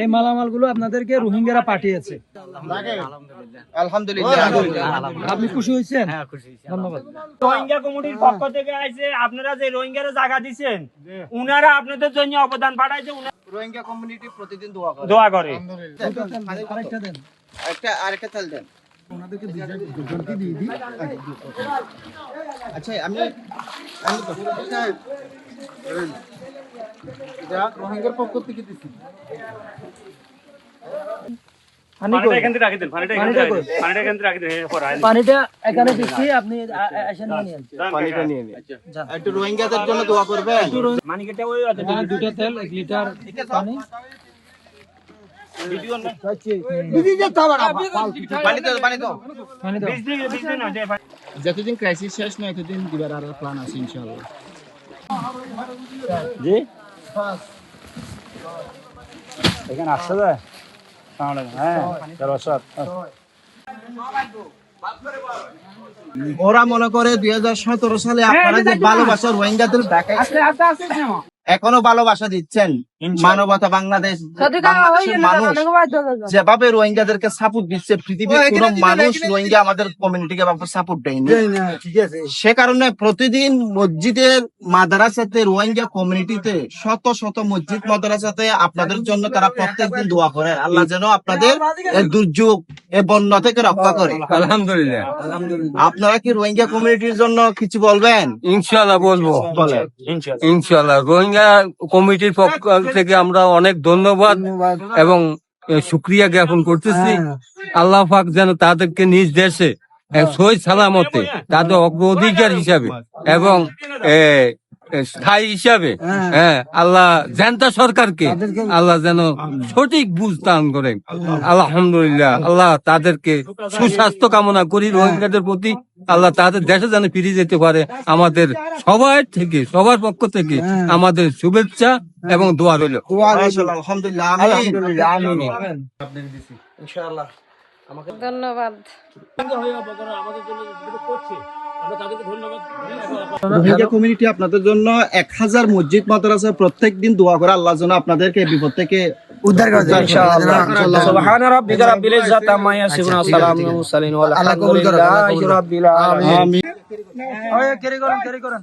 এই মালামালগুলো আপনাদেরকে রোহিঙ্গারা পাঠিয়েছে। আলহামদুলিল্লাহ। আপনি খুশি হয়েছেন? ধন্যবাদ। রোহিঙ্গা কমিটির পক্ষ থেকে আইছে আপনারা যে রোহিঙ্গারা জায়গা দিচ্ছেন উনারা আপনাদের জন্য অবদান পাঠাইছে রোহিঙ্গা কমিউনিটি প্রতিদিন দোয়া করে। দোয়া করে। আরেকটা দেন একটা আরেকটা তেল দেন। ওনাদেরকে দুজনকে দিয়ে দিই। আচ্ছা আমি আমি তো এটা এটা রোহিঙ্গার পক্ষ থেকে দিছি। পানিটা এখান থেকে রাখি দেন পানিটা এখান থেকে রাখি দেন। পানিটা এখান থেকে রাখি দেন এরপর আইন। পানিটা এখানে দিচ্ছি আপনি আ- আ- এসে নিয়ে নিন পানিটা নিয়ে নিন। একটু রোহিঙ্গাদের জন্য দোয়া করবেন। মানিকেটা ওই আছে। আর দুটো তেল এক লিটার পানি। যতদিন ক্রাইসিস শেষ না এতদিন দিবার আর প্ল্যান আছে ইনশাআল্লাহ। জি? এখানে আসছে যায় হ্যাঁ ওরা মনে করে দুই হাজার সতেরো সালে আপনারা যে ভালোবাসা রোহিঙ্গাদের দেখাইছেন এখনও ভালোবাসা দিচ্ছেন মানবতা বাংলাদেশ মানুষ। যেভাবে রোহিঙ্গাদেরকে সাপোর্ট দিচ্ছে পৃথিবীর কোন মানুষ রোহিঙ্গা আমাদের কমিউনিটিকে সাপোর্ট দেয়নি। সে কারণে প্রতিদিন মসজিদের মাদ্রাসাতে রোহিঙ্গা কমিউনিটিতে শত শত মসজিদ মাদ্রাসাতে আপনাদের জন্য তারা প্রত্যেকদিন দোয়া করে। আল্লাহ যেন আপনাদের দুর্যোগ এই বন্যা থেকে রক্ষা করে। আলহামদুলিল্লাহ। আপনারা কি রোহিঙ্গা কমিউনিটির জন্য কিছু বলবেন? ইনশাল্লাহ বলব। ইনশাল্লাহ রোহিঙ্গা কমিটির পক্ষ থেকে আমরা অনেক ধন্যবাদ এবং সুক্রিয়া শুক্রিয়া জ্ঞাপন করতেছি। আল্লাহ পাক যেন তাদেরকে নিজ দেশে সহি সই সালামতে তাদের অগ্রাধিকার হিসাবে এবং স্থায়ী হিসাবে হ্যাঁ। আল্লাহ জানতা সরকারকে আল্লাহ যেন সঠিক বুঝ দান করে আলহামদুলিল্লাহ আল্লাহ তাদেরকে সুস্বাস্থ্য কামনা করি রোহিঙ্গাদের প্রতি। আল্লাহ তাদের দেশে যেন ফিরে যেতে পারে। আমাদের সবার থেকে সবার পক্ষ থেকে আমাদের শুভেচ্ছা এবং দোয়া রইল। মাশাআল্লাহ, আলহামদুলিল্লাহ আমিন। ধন্যবাদ। রোহিঙ্গা কমিউনিটি আপনাদের জন্য এক হাজার মসজিদ মাদ্রাসা প্রত্যেক দিন দোয়া করে আল্লাহ জন্য আপনাদেরকে বিপদ থেকে উদ্ধার করে ইনশাআল্লাহ। সুবহান রাব্বিকা রাব্বিল ইজ্জাতি আম্মা ইয়াসিফুন সালামুন আলাল ওয়া আলহামদুলিল্লাহি রাব্বিল আলামিন। আমিন। ওই ক্যারি করেন ক্যারি করেন।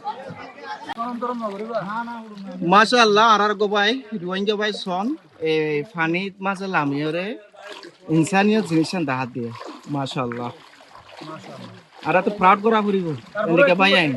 মাশাআল্লাহ আর গোবাই রোহিঙ্গা ভাই সন এই ফানি মাঝে লামিয়রে ইনসানীয় জিনিস দাহাত দিয়ে মাশাআল্লাহ। আর তো প্রাউড করা ফুরিব এদিকে ভাই আইন।